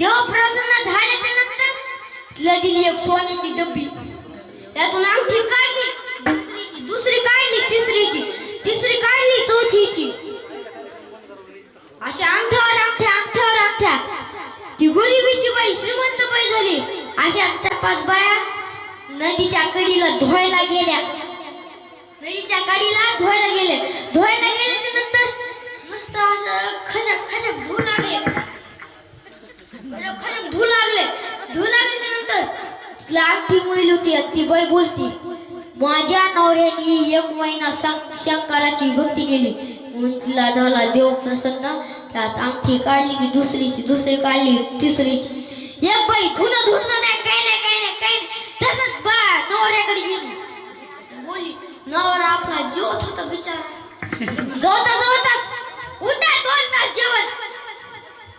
देव प्रसन्न झाल्याच्यानंतर तिला दिली एक सोन्याची डब्बी. त्यातून अंगठी काढली दुसरीची दुसरी काढली तिसरीची तिसरी काढली चौथीची. अशा अंगठ्यावर अंगठ्या अंगठ्यावर अंगठ्या. ती गरिबीची बाई श्रीमंत बाई झाली. अशा चार पाच बाया नदीच्या कडीला धुवायला गेल्या. नदीच्या कडीला धुवायला गेल्या. धुवायला गेल्या. मुली होती ती बाई बोलती. माझ्या नवऱ्याने एक महिना शं- शंकराची भक्ती केली. म्हटला झाला देव प्रसन्न. त्यात अंगठी काढली की दुसरीची दुसरी काढली तिसरीची. एक बाई धुणं धुणं नाही काही नाही काही नाही काही नाही. तसंच बा नवऱ्याकडे गेली बोली नवरा आपला जोत होता बिचारा. जोता जोताच. उठा दोन तास जेवण.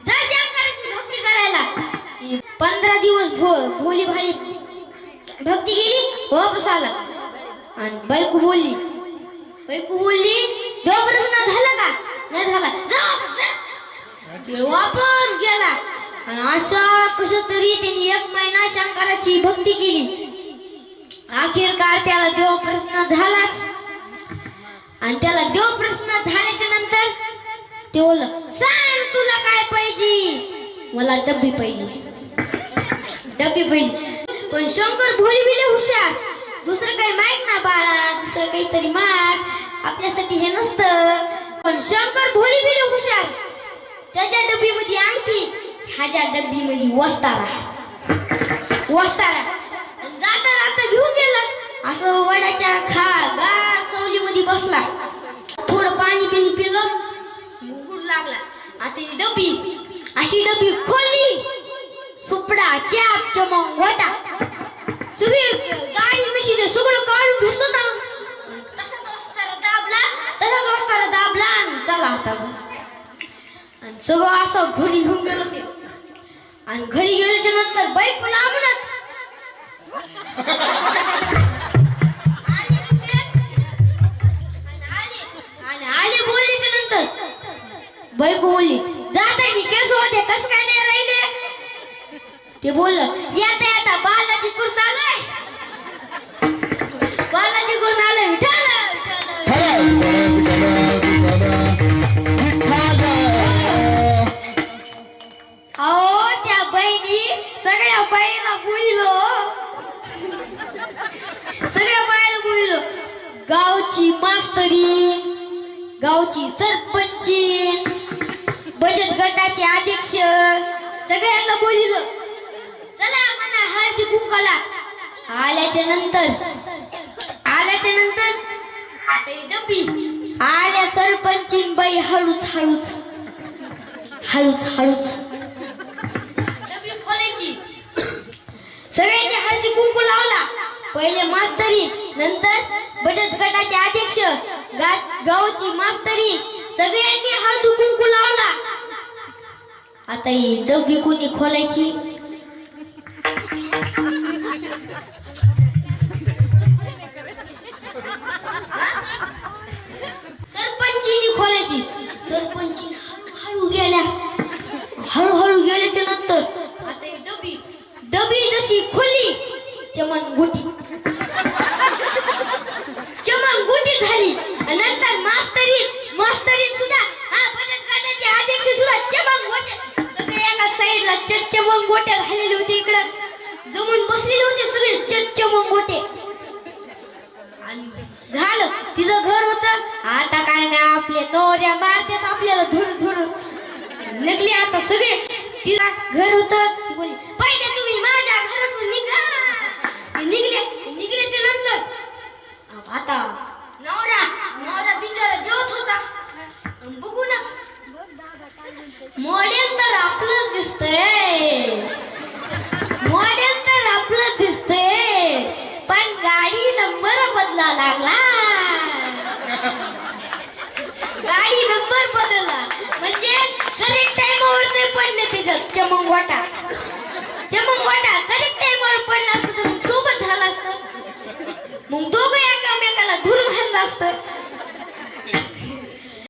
जा शंकराची भक्ती करायला. पंधरा दिवस भो भोली भाली. भक्ती केली वापस आला. आणि बायको बोलली बायको बोलली देव प्रसन्न झाला का? नाही झाला जा वापस वापस गेला. आणि अशा कस तरी त्यांनी एक महिना शंकराची भक्ती केली. अखेरकार त्याला देव प्रसन्न झालाच? आणि त्याला देव प्रसन्न झाल्याच्यानंतर ते बोललं सांग तुला काय पाहिजे? मला डब्बी पाहिजे. डब्बी पाहिजे. पण शंकर भोळी बिले हुशार. दुसरं काही माहीत ना बाळा दुसरं काहीतरी माग. आपल्यासाठी हे नसतं. पण शंकर भोळी बिले हुशार. त्याच्या डबीमध्ये आणखी ह्याच्या डब्बीमध्ये वस्तारा. वस्तारा. आणि जाता जाता घेऊन गेला. असं वडाच्या खा गार सवलीमध्ये बसला. थोडं पाणी बिणी पिलं. गुड लागला. आता ही डब्बी अशी डब्बी खोलली. सुपडा चाप चमक वटा सगळे गाई मिशी सगळं काढून घेतलं ना तसाच वस्तारा दाबला तसाच वस्तारा दाबला आणि चला आता आणि सगळं असं घरी घेऊन गेलो ते. आणि घरी गेल्याच्यानंतर बाईक लांबूनच. आली दिसते. बोलल्याच्या नंतर. बाईक बोलली जाता की केस होते कस काय नाही ते बोललं येता येता बालाजी करून आलाय बालाजी करून आलाय विठाला अहो त्या बहिणी सगळ्या बाईला बोलिलो. सगळ्या बाईला बोलिलो गावची मास्तरी गावची सरपंची बचत गटाचे अध्यक्ष सगळ्यांना बोलिलो. चला म्हणा हळदी कुंकाला आल्याच्यानंतर आल्याच्यानंतर आता ही आल्या सरपंचीन बाई हळूच हळूच हळूच हळूच. डबी खोलायची. सगळ्यांनी हळदी कुंकू लावला. पहिले मास्तरी नंतर बचत गटाचे अध्यक्ष गा- गावची मास्तरी सगळ्यांनी हळदी कुंकू लावला. आता ही डबी कोणी खोलायची? सरपंच हळूहळू गेल्या हळूहळू गेल्याच्यानंतर आता डबी डबी जशी खोली चमन गुटी. चमन गुटी झाली. नंतर मास्तरी मास्तरी सुद्धा हा बचत गटाचे अध्यक्ष सुद्धा चमन गोटे. सगळे एका साईडला चमन गोट्या झालेले होते इकडं. जमून बसलेले होते सगळे चमन गोटे. आणि झालं. तिचं घर होतं सगळे तिला घर होत. बोली पहिले तुम्ही माझ्या घरातून निघा. ते निघले. निघल्याच्या नंतर आता नवरा नवरा बिचारा जेवत होता. बघूनच मॉडेल तर आपलं दिसतंय. मॉडेल तर आपलं दिसतंय. पण गाडी नंबर बदला लागला. गाडी नंबर बदलला. म्हणजे करेक्ट पडले त्याच्यात चमंगवाटा चमंगवाटा करेक्ट टाइमवर पडला